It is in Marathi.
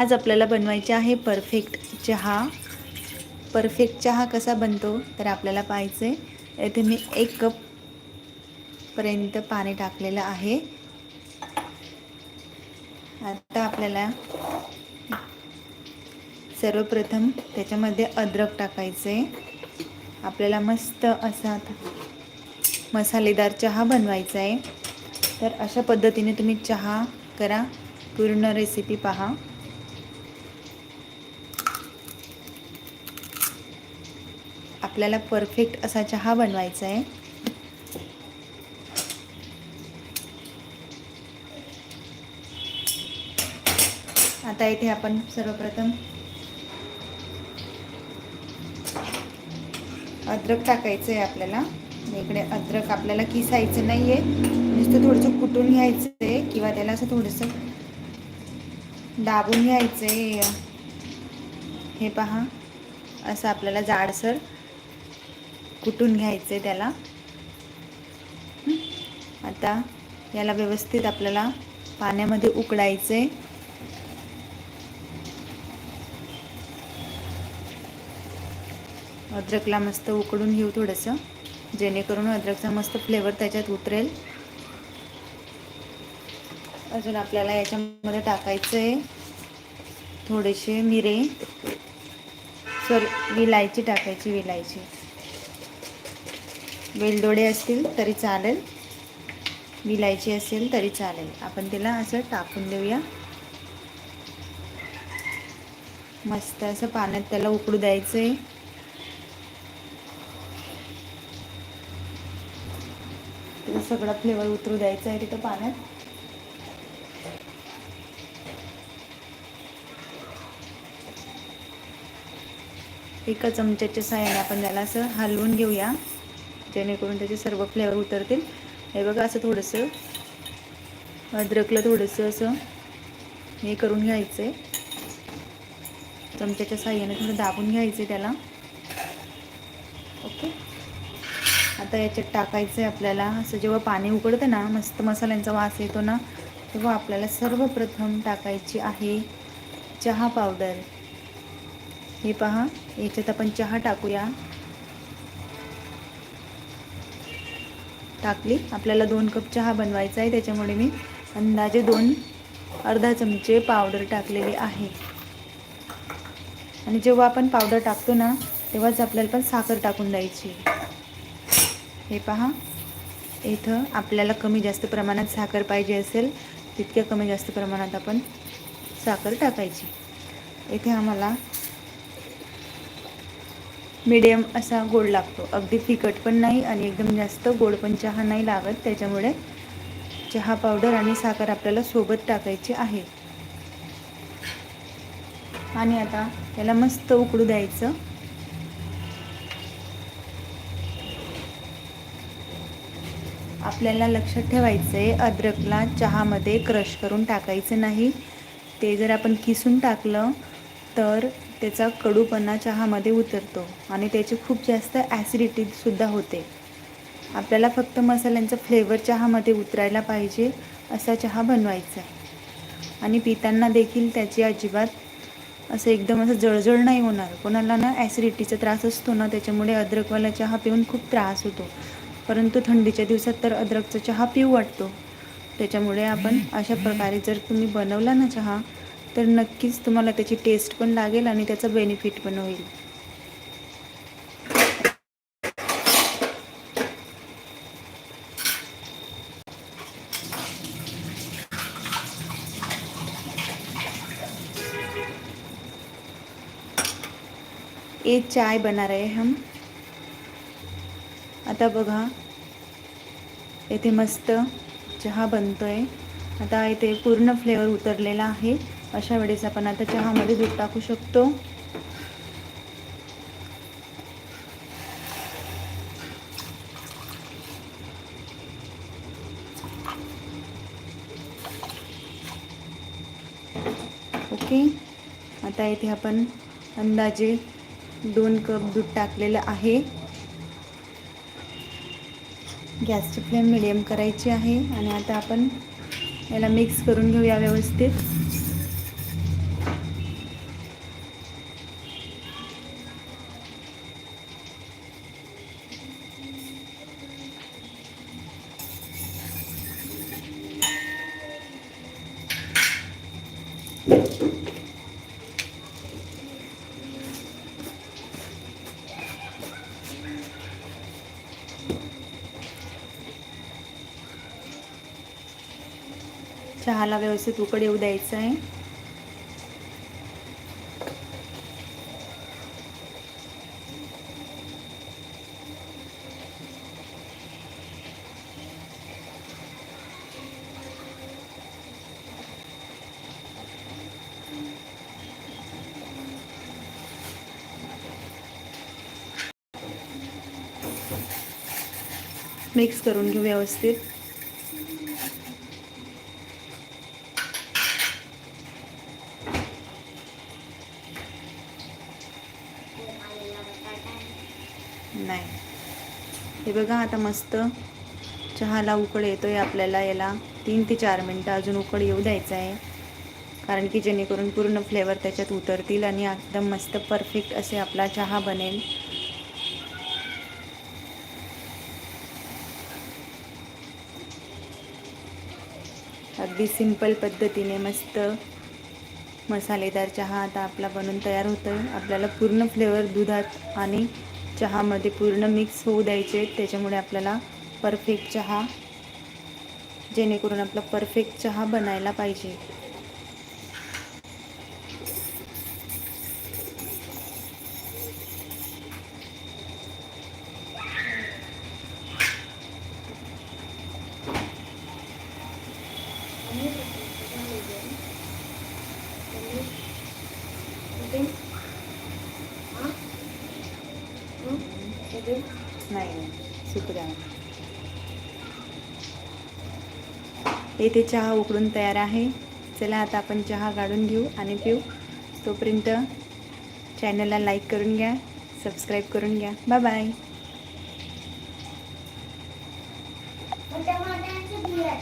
आज आपल्याला बनवायचे आहे परफेक्ट चहा. परफेक्ट चहा कसा बनतो तर आपल्याला पाहायचं आहे. येथे मी एक कपपर्यंत पाणी टाकलेलं आहे. आता आपल्याला सर्वप्रथम त्याच्यामध्ये अद्रक टाकायचे. आपल्याला मस्त असा मसालेदार चहा बनवायचा आहे. तर अशा पद्धतीने तुम्ही चहा करा. पूर्ण रेसिपी पहा. आपल्याला परफेक्ट असा चहा बनवायचा आहे. आता इथे आपण सर्वप्रथम अद्रक टाकायचं आहे आपल्याला इकडे अद्रक आपल्याला किसायचं नाही आहे नुसतं थोडंसं कुटून घ्यायचं आहे किंवा त्याला असं थोडंसं दाबून घ्यायचं आहे हे पहा असं आपल्याला जाडसर कुटून घ्यायचं आहे त्याला आता याला व्यवस्थित आपल्याला पाण्यामध्ये उकडायचं आहे अद्रकला मस्त उकडून घेऊ थोडंसं जेणेकरून अद्रकचा मस्त फ्लेवर त्याच्यात उतरेल. अजून आपल्याला याच्यामध्ये टाकायचं आहे थोडेसे मिरे. सॉरी विलायची टाकायची विलायची. वेलदोडे असतील तरी चालेल. विलायची असेल तरी चालेल. आपण तिला असं टाकून देऊया. मस्त असं पाण्यात त्याला उकडू द्यायचं आहे तिथं सगळा फ्लेवर उतरू द्यायचा आहे तिथं पाण्यात. एका चमच्याच्या साह्याने आपण त्याला असं हलवून घेऊया. जेणेकरून त्याचे सर्व फ्लेवर उतरतील. हे बघा असं थोडंसं अद्रकला थोडंसं असं हे करून घ्यायचं आहे चमच्याच्या साह्याने थोडं दाबून घ्यायचं आहे त्याला. ओके. आता याच्यात टाकायचं आहे आपल्याला. असं जेव्हा पाणी उकडतं ना मस्त मसाल्यांचा वास येतो ना तेव्हा आपल्याला सर्वप्रथम टाकायची आहे चहा पावडर. हे पहा याच्यात आपण चहा टाकूया. टाकली. आपल्याला दोन कप चहा बनवायचा आहे. त्याच्यामुळे मी अंदाजे दोन अर्धा चमचे पावडर टाकलेली आहे. आणि जेव्हा आपण पावडर टाकतो ना तेव्हाच आपल्याला पण साखर टाकून द्यायची. हे पहा. इथं आपल्याला कमी जास्त प्रमाणात साखर पाहिजे असेल तितक्या कमी जास्त प्रमाणात आपण साखर टाकायची. इथे आम्हाला मीडियम असा गोड लागतो. अगदी फिकट पण नाही आणि एकदम जास्त गोड पण चहा नाही लागत. त्याच्यामुळे चहा पावडर आणि साखर आपल्याला सोबत टाकायची आहे. आणि आता त्याला मस्त उकडू द्यायचं. आपल्याला लक्षात ठेवायचं आहे अद्रकला चहामध्ये क्रश करून टाकायचं नाही. ते जर आपण किसून टाकलं तर त्याचा कडूपणा चहामध्ये उतरतो आणि त्याची खूप जास्त ॲसिडिटीसुद्धा होते. आपल्याला फक्त मसाल्यांचा फ्लेवर चहामध्ये उतरायला पाहिजे असा चहा बनवायचा आहे. आणि पिताना देखील त्याची अजिबात असं एकदम असं जळजळ नाही होणार. कोणाला ना ॲसिडिटीचा त्रास असतो ना त्याच्यामुळे अद्रकवाला चहा पिऊन खूप त्रास होतो. परंतु थंडीच्या दिवसात तर अद्रकचा चहा पिऊ वाटतो. त्याच्यामुळे आपण अशा प्रकारे जर तुम्ही बनवला ना चहा तर नक्कीच तुम्हाला त्याची टेस्ट पण लागेल आणि त्याचा बेनिफिट पण होईल. एक चाय बना रहे हम. आता बघा येथे मस्त चहा बनतोय. आता इथे पूर्ण फ्लेवर उतरलेला आहे. अशा वेळेस आपण आता चहामध्ये दूध टाकू शकतो. ओके. आता इथे आपण अंदाजे दोन कप दूध टाकलेलं आहे. गॅसची फ्लेम मिडियम करायची आहे आणि आता आपण याला मिक्स करून घेऊया व्यवस्थित. चहाला व्यवस्थित उकड येऊ द्यायचं आहे. मिक्स करून घेऊ व्यवस्थित. नाही. हे बघा आता मस्त चहाला उकड येतोय आपल्याला. याला तीन ते चार मिनटं अजून उकड येऊ द्यायचं आहे. कारण की जेणेकरून पूर्ण फ्लेवर त्याच्यात उतरतील आणि एकदम मस्त परफेक्ट असे आपला चहा बनेल. अगदी सिंपल पद्धतीने मस्त मसालेदार चहा आता आपला बनून तयार होतो आहे आपल्याला पूर्ण फ्लेवर दुधात आणि चहामध्ये पूर्ण मिक्स होऊ द्यायचे त्याच्यामुळे आपल्याला परफेक्ट चहा जेणेकरून आपला परफेक्ट चहा बनायला पाहिजे. नाही सुकू द्या. येथे चहा उकडून तयार आहे. चला आता आपण चहा काढून घेऊ आणि पिऊ. तोपर्यंत चॅनलला लाईक करून घ्या सबस्क्राईब करून घ्या. Bye bye